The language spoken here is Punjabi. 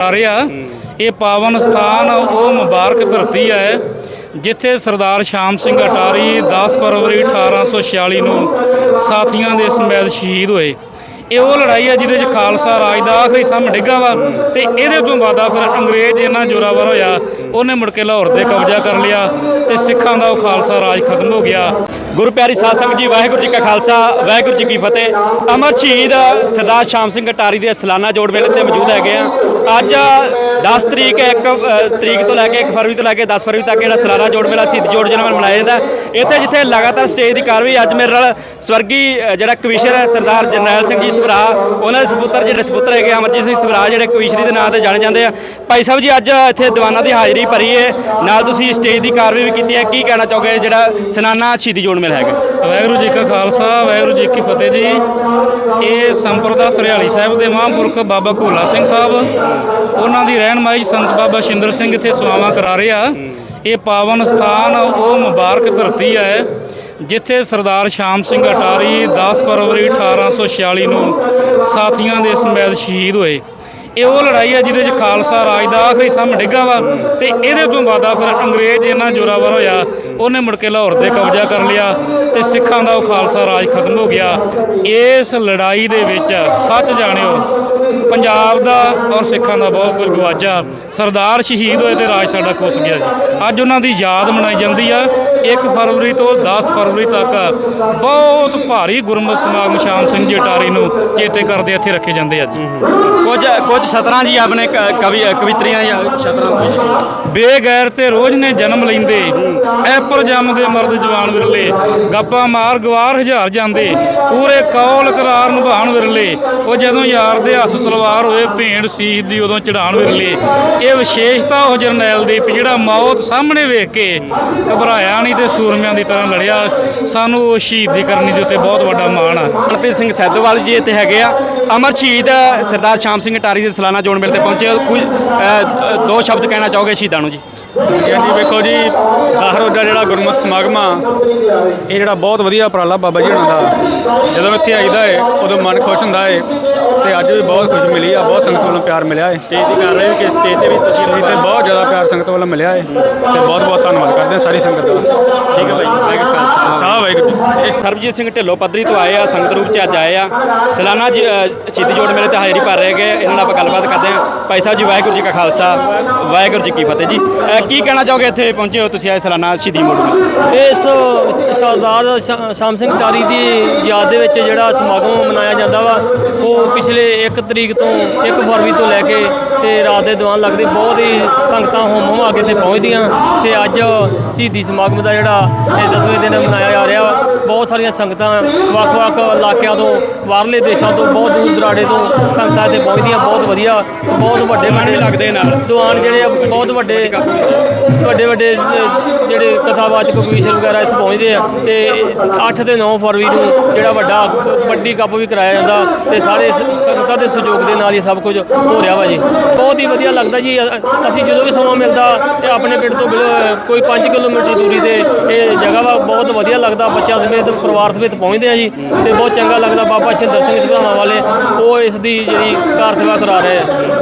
ਆ ਰਿਹਾ ਇਹ ਪਾਵਨ ਸਥਾਨ ਉਹ ਮੁਬਾਰਕ ਧਰਤੀ ਹੈ ਜਿੱਥੇ ਸਰਦਾਰ ਸ਼ਾਮ ਸਿੰਘ ਅਟਾਰੀ 10 ਫਰਵਰੀ 1846 ਨੂੰ ਸਾਥੀਆਂ ਦੇ ਸਮੇਤ ਸ਼ਹੀਦ ਹੋਏ। ਇਹ ਉਹ ਲੜਾਈ ਹੈ ਜਿਹਦੇ 'ਚ ਖਾਲਸਾ ਰਾਜ ਦਾ ਆਖਰੀ ਥੰਮ ਡਿੱਗਾ ਵਾ ਤੇ ਇਹਦੇ ਤੋਂ ਬਾਅਦ ਫਿਰ ਅੰਗਰੇਜ਼ ਇੰਨਾ ਜ਼ੋਰਾਵਰ ਹੋਇਆ, ਉਹਨੇ ਮੁੜ ਕੇ ਲਾਹੌਰ ਤੇ ਕਬਜ਼ਾ ਕਰ ਲਿਆ ਤੇ ਸਿੱਖਾਂ ਦਾ ਉਹ ਖਾਲਸਾ ਰਾਜ ਖਤਮ ਹੋ ਗਿਆ। ਗੁਰੂ ਪਿਆਰੀ ਸਾਧ ਸੰਗਤ ਜੀ, ਵਾਹਿਗੁਰੂ ਜੀ ਕਾ ਖਾਲਸਾ, ਵਾਹਿਗੁਰੂ ਜੀ ਕੀ ਫਤਿਹ। ਅਮਰ ਸ਼ਹੀਦ ਸਰਦਾਰ ਸ਼ਾਮ ਸਿੰਘ ਅਟਾਰੀ ਦੇ ਸਾਲਾਨਾ ਜੋੜ ਮੇਲੇ ਤੇ ਮੌਜੂਦ ਹੈਗੇ ਆ। ਅੱਜ 10 ਤਰੀਕ 1 ਤਰੀਕ ਤੋਂ ਲੈ ਕੇ 1 ਫਰਵਰੀ ਤੋਂ ਲੈ ਕੇ 10 ਫਰਵਰੀ ਤੱਕ ਜਿਹੜਾ ਸਾਲਾਨਾ ਜੋੜ ਮੇਲਾ ਸ਼ਹੀਦ ਜੋੜ ਜਨਮ ਮਨਾਇਆ ਜਾਂਦਾ ਇੱਥੇ ਜਿੱਥੇ ਲਗਾਤਾਰ ਸਟੇਜ ਦੀ ਕਾਰਵਾਈ ਅੱਜ ਮੇਰੇ ਨਾਲ ਸਵਰਗੀ ਜਿਹੜਾ ਕਵੀਸ਼ਰ ਹੈ ਸਰਦਾਰ ਜਰਨੈਲ ਸਿੰਘ ਜੀ ਸਭਰਾ, ਉਹਨਾਂ ਦੇ ਸੁਪੁੱਤਰ ਜਿਹੜੇ ਸੁਪੁੱਤਰ ਹੈਗੇ ਅਮਰਜੀਤ ਸਿੰਘ ਸਭਰਾ ਜਿਹੜੇ ਕਵੀਸ਼ਰੀ ਦੇ ਨਾਂ ਤੇ ਜਾਣੇ ਜਾਂਦੇ ਆ। ਭਾਈ ਸਾਹਿਬ ਜੀ, ਅੱਜ ਇੱਥੇ ਦੀਵਾਨਾਂ ਦੀ ਹਾਜ਼ਰੀ ਭਰੀ ਹੈ ਨਾਲ ਤੁਸੀਂ ਸਟੇਜ ਦੀ ਕਾਰਵਾਈ ਵੀ ਕੀਤੀ ਹੈ। ਕੀ ਕਹਿਣਾ ਚਾਹੋਗੇ ਜਿਹੜਾ ਸਨਾਨਾ ਸ਼ਹੀਦੀ ਜੋੜ ਮੇਲਾ ਹੈਗਾ? ਵਾਹਿਗੁਰੂ ਜੀ ਕਾ ਖਾਲਸਾ, ਵਾਹਿਗੁਰੂ ਜੀ ਕੀ ਫਤਿਹ ਜੀ। ਇਹ ਸੰਪਰਦਾ ਸਰਿਆਲੀ ਸਾਹਿਬ ਦੇ ਮਹਾਂਪੁਰਖ ਬਾਬਾ ਘੋਲਾ ਸਿੰਘ ਸਾਹਿਬ, ਉਹਨਾਂ ਦੀ ਰਹਿਨਮਾਈ ਸੰਤ ਬਾਬਾ ਸ਼ਿੰਦਰ ਸਿੰਘ ਇੱਥੇ ਸੇਵਾਵਾਂ ਕਰਾ ਰਹੇ ਆ। ਇਹ ਪਾਵਨ ਸਥਾਨ ਉਹ ਮੁਬਾਰਕ ਧਰਤੀ ਹੈ ਜਿੱਥੇ ਸਰਦਾਰ ਸ਼ਾਮ ਸਿੰਘ ਅਟਾਰੀ 10 ਫਰਵਰੀ 1846 ਨੂੰ ਸਾਥੀਆਂ ਦੇ ਸਮੇਤ ਸ਼ਹੀਦ ਹੋਏ। ਇਹ ਉਹ ਲੜਾਈ ਹੈ ਜਿਹਦੇ 'ਚ ਖਾਲਸਾ ਰਾਜ ਦਾ ਆਖਰੀ ਥੰਮ ਡਿੱਗਾ ਵਾ ਤੇ ਇਹਦੇ ਤੋਂ ਬਾਅਦ ਫਿਰ ਅੰਗਰੇਜ਼ ਇੰਨਾ ਜ਼ੋਰਾਵਰ ਹੋਇਆ ਉਹਨੇ ਮੁੜ ਕੇ ਲਾਹੌਰ ਤੇ ਕਬਜ਼ਾ ਕਰ ਲਿਆ ਤੇ ਸਿੱਖਾਂ ਦਾ ਉਹ ਖਾਲਸਾ ਰਾਜ ਖਤਮ ਹੋ ਗਿਆ। ਇਸ ਲੜਾਈ ਦੇ ਵਿੱਚ ਸੱਚ ਜਾਣਿਓ ਪੰਜਾਬ ਦਾ ਔਰ ਸਿੱਖਾਂ ਦਾ ਬਹੁਤ ਕੁਝ ਗਵਾਚਾ ਸਰਦਾਰ ਸ਼ਹੀਦ ਹੋਏ ਤੇ ਰਾਜ ਸਾਡਾ ਖੁੱਸ ਗਿਆ ਜੀ। ਅੱਜ ਉਹਨਾਂ ਦੀ ਯਾਦ ਮਨਾਈ ਜਾਂਦੀ ਆ। 1 ਫਰਵਰੀ ਤੋਂ 10 ਫਰਵਰੀ ਤੱਕ ਬਹੁਤ ਭਾਰੀ ਗੁਰਮਤਿ ਸਮਾਗਮ ਸ਼ਾਮ ਸਿੰਘ ਜੀ ਅਟਾਰੀ ਨੂੰ ਚੇਤੇ ਕਰਦੇ ਇੱਥੇ ਰੱਖੇ ਜਾਂਦੇ ਆ ਜੀ। ਕੁਝ ਕੁਝ ਸਤਰਾਂ ਜੀ ਆਪਣੇ ਕਵੀ ਕਵਿਤਰੀਆਂ ਜਾਂ ਸਤਰਾਂ ਬੇਗੈਰ ਤੇ ਰੋਜ਼ ਨੇ ਜਨਮ ਲੈਂਦੇ ਐਪਰ ਜੰਮਦੇ ਮਰਦ ਜਵਾਨ ਵਿਰਲੇ, ਗੱਪਾਂ ਮਾਰ ਗਵਾਰ ਹਜ਼ਾਰ ਜਾਂਦੇ, ਪੂਰੇ ਕੌਲ ਕਰਾਰ ਨਿਭਾਣ ਵਿਰਲੇ। ਉਹ ਜਦੋਂ ਯਾਰ ਦੇ ਹੱਥ ਤਲਵਾਰ ਹੋਏ, ਭੇਂਡ ਸੀਸ ਦੀ ਉਦੋਂ ਚੜਾਣ ਵਿਰਲੇ। ਇਹ ਵਿਸ਼ੇਸ਼ਤਾ ਉਹ ਜਰਨੈਲ ਦੀ ਜਿਹੜਾ ਮੌਤ ਸਾਹਮਣੇ ਵੇਖ ਕੇ ਘਬਰਾਇਆ ਨਹੀਂ ਤੇ ਸੂਰਮਿਆਂ ਦੀ ਤਰ੍ਹਾਂ ਲੜਿਆ। ਸਾਨੂੰ ਉਹ ਸ਼ਹੀਦੀ ਕਰਨੀ ਦੇ ਉੱਤੇ ਬਹੁਤ ਵੱਡਾ ਮਾਣ ਆ। ਮਨਪ੍ਰੀਤ ਸਿੰਘ ਸੈਦੋਵਾਲ ਜੀ ਇੱਥੇ ਹੈਗੇ ਆ। ਅਮਰ ਸ਼ਹੀਦ ਸਰਦਾਰ ਸ਼ਾਮ ਸਿੰਘ ਅਟਾਰੀ ਦੇ ਸਾਲਾਨਾ ਜੋੜ ਮੇਲੇ ਤੇ ਪਹੁੰਚੇ ਕੁਝ ਦੋ ਸ਼ਬਦ ਕਹਿਣਾ ਚਾਹੋਗੇ ਸ਼ਹੀਦਾਂ ਨੂੰ ਜੀ? ਹਾਂਜੀ ਵੇਖੋ ਜੀ ਦਸ ਰੋਜ਼ਾ ਜਿਹੜਾ ਗੁਰਮਤਿ ਸਮਾਗਮ ਆ ਇਹ ਜਿਹੜਾ ਬਹੁਤ ਵਧੀਆ ਉਪਰਾਲਾ ਬਾਬਾ ਜੀ ਹੋਣਾ ਦਾ। ਜਦੋਂ ਇੱਥੇ ਆਈਦਾ ਹੈ ਉਦੋਂ ਮਨ ਖੁਸ਼ ਹੁੰਦਾ ਹੈ ਤੇ ਅੱਜ ਵੀ ਬਹੁਤ ਖੁਸ਼ੀ ਮਿਲੀ ਆ ਬਹੁਤ ਸੰਗਤ ਵੱਲੋਂ ਪਿਆਰ ਮਿਲਿਆ ਹੈ ਸਟੇਜ ਦੀ ਕਰ ਰਹੇ ਹੋ ਕਿ ਸਟੇਜ ਤੇ ਵੀ ਤੁਸੀਂ ਤੇ ਬਹੁਤ ਜ਼ਿਆਦਾ ਪਿਆਰ ਸੰਗਤ ਵੱਲੋਂ ਮਿਲਿਆ ਹੈ ਤੇ ਬਹੁਤ ਬਹੁਤ ਧੰਨਵਾਦ ਕਰਦੇ ਹਾਂ ਸਾਰੀ ਸੰਗਤ ਦਾ। ਠੀਕ ਹੈ ਭਾਈ। ਖਾਲਸਾ ਸਾਹ ਵਾਹਿਗੁਰੂ ਜੀ ਇਹ ਸਰਬਜੀਤ ਸਿੰਘ ਢਿੱਲੋਂ ਪੱਧਰੀ ਤੋਂ ਆਏ ਆ ਸੰਗਤ ਰੂਪ ਚ ਅੱਜ ਆਏ ਆ। ਸਾਲਾਨਾ ਜੀ, ਸ਼ਹੀਦੀ ਜੋੜ ਮੇਲੇ ਤੇ ਹਾਜ਼ਰੀ ਭਰ ਰਹੇ ਗਏ। ਇਹਨਾਂ ਨਾਲ ਆਪਾਂ ਗੱਲਬਾਤ ਕਰਦੇ ਹਾਂ। ਭਾਈ ਸਾਹਿਬ ਜੀ ਵਾਹਿਗੁਰੂ ਜੀ ਕਾ ਖਾਲਸਾ। ਵਾਹਿਗੁਰੂ ਜੀ ਕੀ ਫਤਿਹ ਜੀ। ਕੀ ਕਹਿਣਾ ਚਾਹੋਗੇ ਇੱਥੇ ਪਹੁੰਚੇ ਹੋ ਤੁਸੀਂ ਆਏ ਸਾਲਾਨਾ ਸ਼ਹੀਦੀ ਮੋੜ ਇਸ ਸਰਦਾਰ ਸ਼ਾ- ਸ਼ਾਮ ਸਿੰਘ ਟਾਰੀ ਦੀ ਯਾਦ ਦੇ ਵਿੱਚ ਜਿਹੜਾ ਸਮਾਗਮ ਮਨਾਇਆ ਜਾਂਦਾ ਵਾ ਉਹ ਪਿਛਲੇ 1 ਤਰੀਕ ਤੋਂ 1 ਫਰਵਰੀ ਤੋਂ ਲੈ ਕੇ ਤੇ ਰਾਤ ਦੇ ਦੌਰਾਨ ਲੱਗਦੇ ਬਹੁਤ ਹੀ ਸੰਗਤਾਂ ਹੋਮ ਹੋਮ ਆ ਕੇ ਤੇ ਪਹੁੰਚਦੀਆਂ ਤੇ ਅੱਜ ਸ਼ਹੀਦੀ ਸਮਾਗਮ ਦਾ ਜਿਹੜਾ ਇਹ 10ਵੇਂ ਦਿਨ ਮਨਾਇਆ ਜਾ ਰਿਹਾ ਵਾ ਬਹੁਤ ਸਾਰੀਆਂ ਸੰਗਤਾਂ ਵੱਖ-ਵੱਖ ਇਲਾਕਿਆਂ ਤੋਂ ਬਾਹਰਲੇ ਦੇਸ਼ਾਂ ਤੋਂ ਬਹੁਤ ਦੂਰ ਦਰਾੜੇ ਤੋਂ ਸੰਗਤਾਂ ਇੱਥੇ ਪਹੁੰਚਦੀਆਂ ਬਹੁਤ ਵਧੀਆ ਬਹੁਤ ਵੱਡੇ ਵੱਡੇ ਲੱਗਦੇ ਨਾਲ। ਦੀਵਾਨ ਜਿਹੜੇ ਆ ਬਹੁਤ ਵੱਡੇ ਵੱਡੇ ਵੱਡੇ ਜਿਹੜੇ ਕਥਾਵਾਚਕ ਕਮਿਸ਼ਨ ਵਗੈਰਾ ਇੱਥੇ ਪਹੁੰਚਦੇ ਆ ਤੇ 8 ਤੇ 9 ਫਰਵਰੀ ਨੂੰ ਜਿਹੜਾ ਵੱਡਾ ਵੱਡੀ ਕੱਪ ਵੀ ਕਰਾਇਆ ਜਾਂਦਾ ਤੇ ਸਾਰੇ ਸ- ਸੰਗਤਾਂ ਦੇ ਸਹਿਯੋਗ ਦੇ ਨਾਲ ਹੀ ਸਭ ਕੁਝ ਹੋ ਰਿਹਾ ਵਾ ਜੀ। ਬਹੁਤ ਹੀ ਵਧੀਆ ਲੱਗਦਾ ਜੀ ਅਸੀਂ ਜਦੋਂ ਵੀ ਸਮਾਂ ਮਿਲਦਾ ਤੇ ਆਪਣੇ ਪਿੰਡ ਤੋਂ ਬਿਲੋ- ਕੋਈ 5 ਕਿਲੋਮੀਟਰ ਦੂਰੀ ਤੇ ਇਹ ਜਗ੍ਹਾ ਵਾ, ਬਹੁਤ ਵਧੀਆ ਲੱਗਦਾ, ਬੱਚਿਆਂ ਸਮੇਤ, ਪਰਿਵਾਰ ਸਮੇਤ ਪਹੁੰਚਦੇ ਆ ਜੀ ਤੇ ਬਹੁਤ ਚੰਗਾ ਲੱਗਦਾ ਬਾਬਾ ਸ਼ਿੰਦਰ ਸਿੰਘ ਸਭਰਾਵਾਂ ਵਾਲੇ, ਉਹ ਇਸ ਦੀ ਜਿਹੜੀ ਕਾਰ ਸੇਵਾ ਕਰਾ ਰਹੇ ਆ।